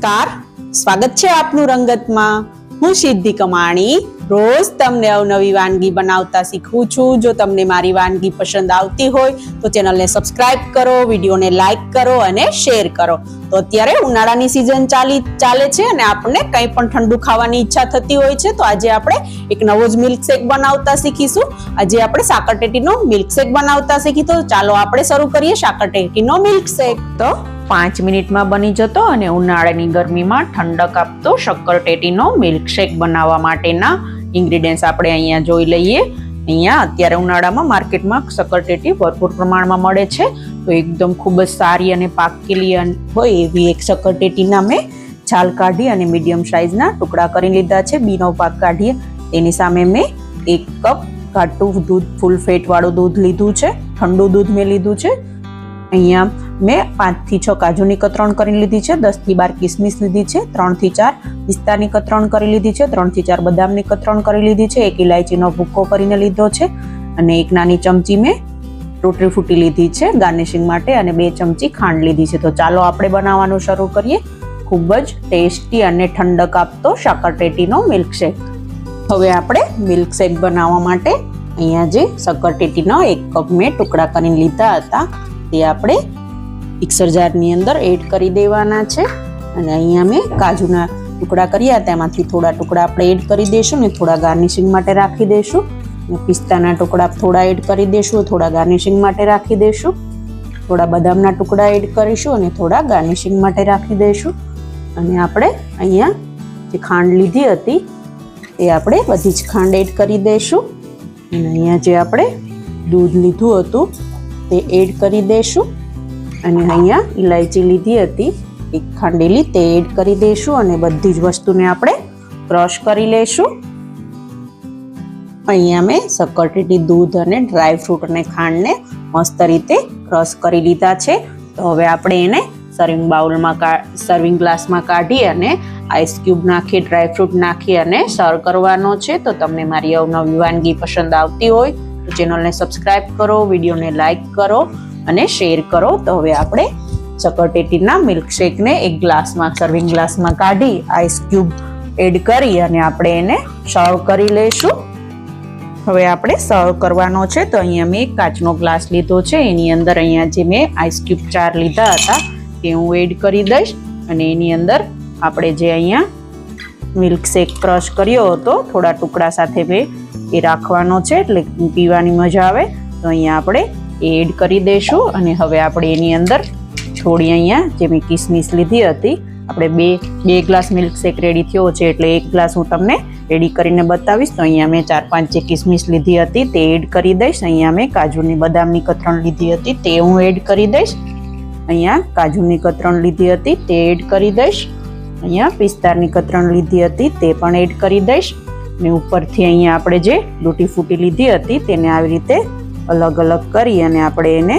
નમસ્કાર. સ્વાગત છે આપનું રંગતમાં. હું સિદ્ધિ કમાણી. રોજ તમને અવનવી વાનગી બનાવતા શીખવું છું. જો તમને મારી વાનગી પસંદ આવતી હોય, તો ચેનલને સબસ્ક્રાઇબ કરો, વિડીયોને લાઇક કરો અને શેર કરો. તો અત્યારે ઉનાળાની સિઝન ચાલી, ચાલે છે અને આપણને કંઈ પણ ઠંડુ ખાવાની ઈચ્છા થતી હોય છે, તો આજે આપણે એક નવો જ મિલ્કશેક બનાવતા શીખીશું. આજે આપણે સાકરટેટીનો મિલ્કશેક બનાવતા શીખી, તો ચાલો આપણે શરૂ કરીએ સાકરટેટીનો મિલ્કશેક. તો પાંચ મિનિટમાં બની જતો અને ઉનાળાની ગરમીમાં ઠંડક આપતો શક્કરટેટીનો મિલ્કશેક બનાવવા માટેના ઇન્ગ્રીડિયન્ટ્સ આપણે અહીંયા જોઈ લઈએ. અહીંયા અત્યારે ઉનાળામાં માર્કેટમાં શક્કરટેટી ભરપૂર પ્રમાણમાં મળે છે. તો એકદમ ખૂબ જ સારી અને પાકેલી હોય એવી એક શક્કરટેટીના મેં છાલ કાઢી અને મીડિયમ સાઇઝના ટુકડા કરી લીધા છે. બીનો પાક કાઢીએ. તેની સામે મેં એક કપ ઘાટું દૂધ, ફૂલ ફેટવાળું દૂધ લીધું છે. ઠંડુ દૂધ મેં લીધું છે. અહીંયા મેં પાંચથી છ કાજુની કતરણ કરી લીધી છે, દસથી બાર કિસમિસ લીધી છે, ત્રણથી ચાર પિસ્તાની કતરણ કરી લીધી છે, ત્રણથી ચાર બદામની કતરણ કરી લીધી છે, એક ઇલાયચીનો ભૂક્કો કરીને લીધો છે અને એક નાની ચમચી મેં તૂટરી ફૂટી લીધી છે ગાર્નિશિંગ માટે અને બે ચમચી ખાંડ લીધી છે. તો ચાલો આપણે બનાવવાનું શરૂ કરીએ. ખૂબ જ ટેસ્ટી અને ઠંડક આપતો શાકરટેટીનો મિલ્કશેક. હવે આપણે મિલ્કશેક બનાવવા માટે અહીંયા જે શક્કરટેટીનો એક કપ મેં ટુકડા કરીને લીધા હતા, તે આપણે મિક્સર જારની અંદર એડ કરી દેવાના છે. અને અહીંયા મેં કાજુના ટુકડા કર્યા, તેમાંથી થોડા ટુકડા આપણે એડ કરી દઈશું ને થોડા ગાર્નિશિંગ માટે રાખી દઈશું અને પિસ્તાના ટુકડા થોડા એડ કરી દઈશું થોડા ગાર્નિશિંગ માટે રાખી દઈશું થોડા બદામના ટુકડા એડ કરીશું અને થોડા ગાર્નિશિંગ માટે રાખી દઈશું અને આપણે અહીંયા જે ખાંડ લીધી હતી, એ આપણે બધી જ ખાંડ એડ કરી દઈશું અને અહીંયા જે આપણે દૂધ લીધું હતું, તે એડ કરી દઈશું અને અહીંયા ઇલાયચી લીધી હતી. એક ખાંડેલી તે એડ કરી દઈશું અને બધી જ વસ્તુને આપણે ક્રશ કરી લઈશું અહીંયા મેં સક્કરટેટી દૂધ અને ડ્રાય ફ્રૂટ અને ખાંડને મસ્ત રીતે ક્રશ કરી લીધા છે. તો હવે આપણે એને સર્વિંગ બાઉલમાં સર્વિંગ ગ્લાસમાં કાઢી અને આઈસ ક્યુબ નાખી, ડ્રાય ફ્રૂટ નાખી અને સર્વ કરવાનો છે. તો તમને મારી અવનવી વાનગી પસંદ આવતી હોય તો ચેનલને સબસ્ક્રાઈબ કરો, વિડીયોને લાઇક કરો. અને શેર કરો. તો હવે આપણે ચકરટેટીના મિલ્કશેકને એક ગ્લાસમાં સર્વિંગ ગ્લાસમાં કાઢી આઈસ ક્યુબ એડ કરી અને આપણે એને સર્વ કરી લઈશું. હવે આપણે સર્વ કરવાનો છે. તો અહીંયા મેં એક કાચનો ગ્લાસ લીધો છે. એની અંદર અહીંયા જે મેં આઈસ ક્યુબ ચાર લીધા હતા, તે હું એડ કરી દઈશ. અને એની અંદર આપણે જે અહીંયા મિલ્કશેક ક્રશ કર્યો હતો, થોડા ટુકડા સાથે મેં એ રાખવાનો છે. એટલે પીવાની મજા આવે. તો અહીંયા આપણે એડ કરી દઈશું અને હવે આપણે એની અંદર થોડી અહીંયા, જે મેં કિસમિસ લીધી હતી, આપણે બે બે ગ્લાસ મિલ્ક શેક રેડી થયો છે, એટલે એક ગ્લાસ હું તમને રેડી કરીને બતાવીશ. તો અહીંયા મેં ચાર, પાંચ જે કિસમિસ લીધી હતી તે એડ કરી દઈશ. અહીંયા મેં કાજુની બદામની કતરણ લીધી હતી, તે હું એડ કરી દઈશ. અહીંયા કાજુની કતરણ લીધી હતી, તે એડ કરી દઈશ. અહીંયા પિસ્તારની કતરણ લીધી હતી, તે પણ એડ કરી દઈશ. ને ઉપરથી અહીંયા આપણે જે લૂટી ફૂટી લીધી હતી, તેને આવી રીતે અલગ અલગ કરી અને આપણે એને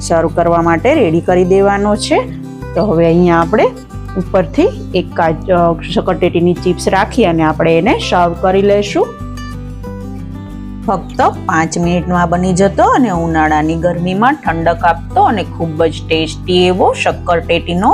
સર્વ કરવા માટે રેડી કરી દેવાનો છે. તો હવે અહીંયા આપણે ઉપરથી એક કાચ શકરટેટીની ચિપ્સ રાખી અને આપણે એને સર્વ કરી લઈશું ફક્ત પાંચ મિનિટમાં બની જતો અને ઉનાળાની ગરમીમાં ઠંડક આપતો અને ખૂબ જ ટેસ્ટી એવો શક્કરટેટીનો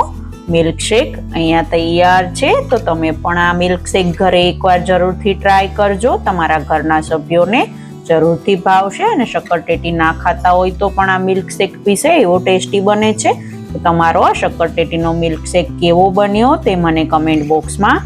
મિલ્કશેક અહીંયા તૈયાર છે. તો તમે પણ આ મિલ્કશેક ઘરે એકવાર જરૂરથી ટ્રાય કરજો. તમારા ઘરના સભ્યોને જરૂરથી ભાવશે અને શક્કરટેટી ના ખાતા હોય તો પણ આ મિલ્કશેક પીસે, એવો ટેસ્ટી બને છે. તો તમારો આ શક્કરટેટીનો મિલ્કશેક કેવો બન્યો તે મને કમેન્ટ બોક્સમાં